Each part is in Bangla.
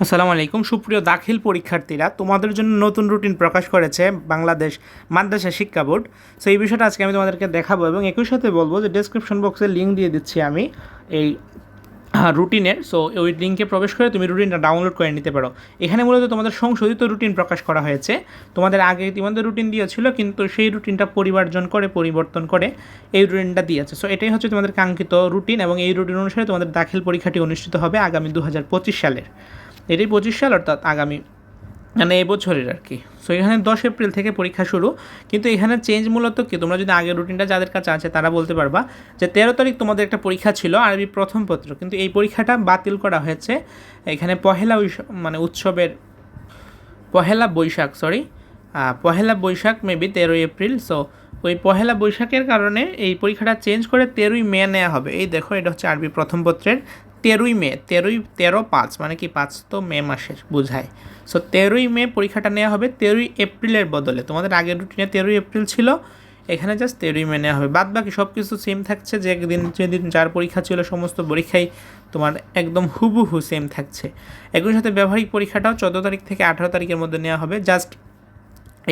আসসালামু আলাইকুম। সুপ্রিয় দাখিল পরীক্ষার্থীরা, তোমাদের জন্য নতুন রুটিন প্রকাশ করেছে বাংলাদেশ মাদ্রাসা শিক্ষা বোর্ড। সো এই বিষয়টা আজকে আমি তোমাদেরকে দেখাবো এবং একই সাথে বলব যে ডেসক্রিপশন বক্সে লিঙ্ক দিয়ে দিচ্ছি আমি এই রুটিনের। সো ওই লিঙ্কে প্রবেশ করে তুমি রুটিনটা ডাউনলোড করে নিতে পারো। এখানে মূলত তোমাদের সংশোধিত রুটিন প্রকাশ করা হয়েছে। তোমাদের আগে ইতিমধ্যে রুটিন দিয়েছিল, কিন্তু সেই রুটিনটা পরিবর্জন করে, পরিবর্তন করে এই রুটিনটা দিয়েছে। সো এটাই হচ্ছে তোমাদের কাঙ্ক্ষিত রুটিন এবং এই রুটিন অনুসারে তোমাদের দাখিল পরীক্ষাটি অনুষ্ঠিত হবে আগামী দু হাজার পঁচিশ সালের। এটাই পঁচিশ সাল, অর্থাৎ আগামী মানে এই বছরের আর কি। সো এখানে দশ এপ্রিল থেকে পরীক্ষা শুরু। কিন্তু এখানে চেঞ্জ মূলত কি? তোমরা যদি আগের রুটিনটা যাদের কাছে আছে, তারা বলতে পারবা যে তেরো তারিখ তোমাদের একটা পরীক্ষা ছিল, আরবি প্রথম পত্র। কিন্তু এই পরীক্ষাটা বাতিল করা হয়েছে এখানে পহেলা মানে উৎসবের পহেলা বৈশাখ সরি পহেলা বৈশাখ মেবি তেরোই এপ্রিল। সো ওই পহেলা বৈশাখের কারণে এই পরীক্ষাটা চেঞ্জ করে তেরোই মে নেওয়া হবে। এই দেখো, এটা হচ্ছে আরবি প্রথম পত্রের তেরোই মে, তেরোই, তেরো পাঁচ মানে কি পাঁচ তো মে মাসের, বোঝায়। সো তেরোই মে পরীক্ষাটা নেওয়া হবে, তেরোই এপ্রিলের বদলে। তোমাদের আগের রুটিনে তেরোই এপ্রিল ছিল, এখানে জাস্ট তেরোই মে নেওয়া হবে। বাদ বাকি সব কিছু সেম থাকছে যে একদিন যেদিন যার পরীক্ষা ছিল, সমস্ত পরীক্ষাই তোমার একদম হুবহু সেম থাকছে। একই সাথে ব্যবহারিক পরীক্ষাটাও চোদ্দ তারিখ থেকে আঠারো তারিখের মধ্যে নেওয়া হবে। জাস্ট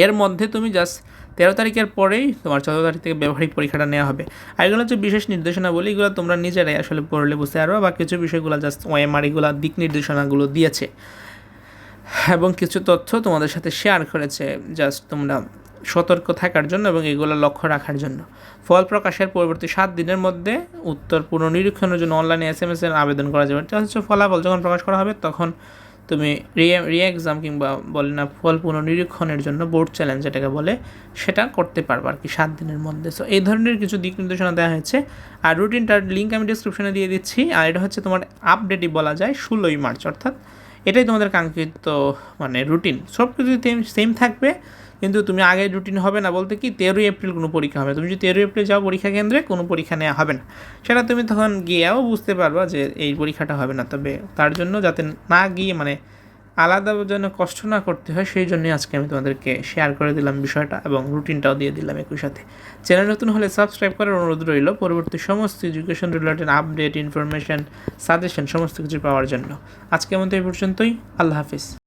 এর মধ্যে তুমি জাস্ট তেরো তারিখের পরেই তোমার চোদ্দ তারিখ থেকে ব্যবহারিক পরীক্ষাটা নেওয়া হবে। আর এগুলো হচ্ছে বিশেষ নির্দেশনা বলি এগুলো তোমরা নিজেরাই আসলে পড়লে বুঝতে পারবে। বা কিছু বিষয়গুলো জাস্ট ওএমআর এগুলো দিক নির্দেশনাগুলো দিয়েছে। এবং কিছু তথ্য তোমাদের সাথে শেয়ার করেছে জাস্ট তোমরা সতর্ক থাকার জন্য এবং এগুলো লক্ষ্য রাখার জন্য। ফল প্রকাশের পরবর্তী সাত দিনের মধ্যে উত্তর পুনর্নিরীক্ষণের জন্য অনলাইনে এস এম এস এর আবেদন করা যাবে। ফলাফল। যখন প্রকাশ করা হবে, তখন তুমি রি এক্সাম কিংবা বলে না ফল পুনর্নিরীক্ষণের জন্য বোর্ড চ্যালেঞ্জ যেটাকে বলে, সেটা করতে পারব আর কি সাত দিনের মধ্যে। সো এই ধরনের কিছু দিক নির্দেশনা দেওয়া হয়েছে। আর রুটিনটার লিঙ্ক আমি ডিসক্রিপশনে দিয়ে দিচ্ছি। আর এটা হচ্ছে তোমার আপডেটই বলা যায় ষোলোই মার্চ, অর্থাৎ এটাই তোমাদের কাঙ্ক্ষিত মানে রুটিন সব কিছু সেম থাকবে। কিন্তু তুমি আগে রুটিন হবে না বলতে কি তেরোই এপ্রিল কোনো পরীক্ষা হবে তুমি যদি তেরোই এপ্রিল যাও পরীক্ষা কেন্দ্রে, কোনো পরীক্ষা নেওয়া হবে না। সেটা তুমি তখন গিয়েও বুঝতে পারবা যে এই পরীক্ষাটা হবে না। তবে তার জন্য যাতে না গিয়ে মানে আলাদা যেন কষ্ট না করতে হয়, সেই জন্যই আজকে আমি তোমাদেরকে শেয়ার করে দিলাম বিষয়টা এবং রুটিনটাও দিয়ে দিলাম একই সাথে। চ্যানেল নতুন হলে সাবস্ক্রাইব করার অনুরোধ রইল পরবর্তী সমস্ত education related update information suggestion সমস্ত কিছু পাওয়ার জন্য। আজকের মতো এই পর্যন্তই। আল্লাহ হাফিজ।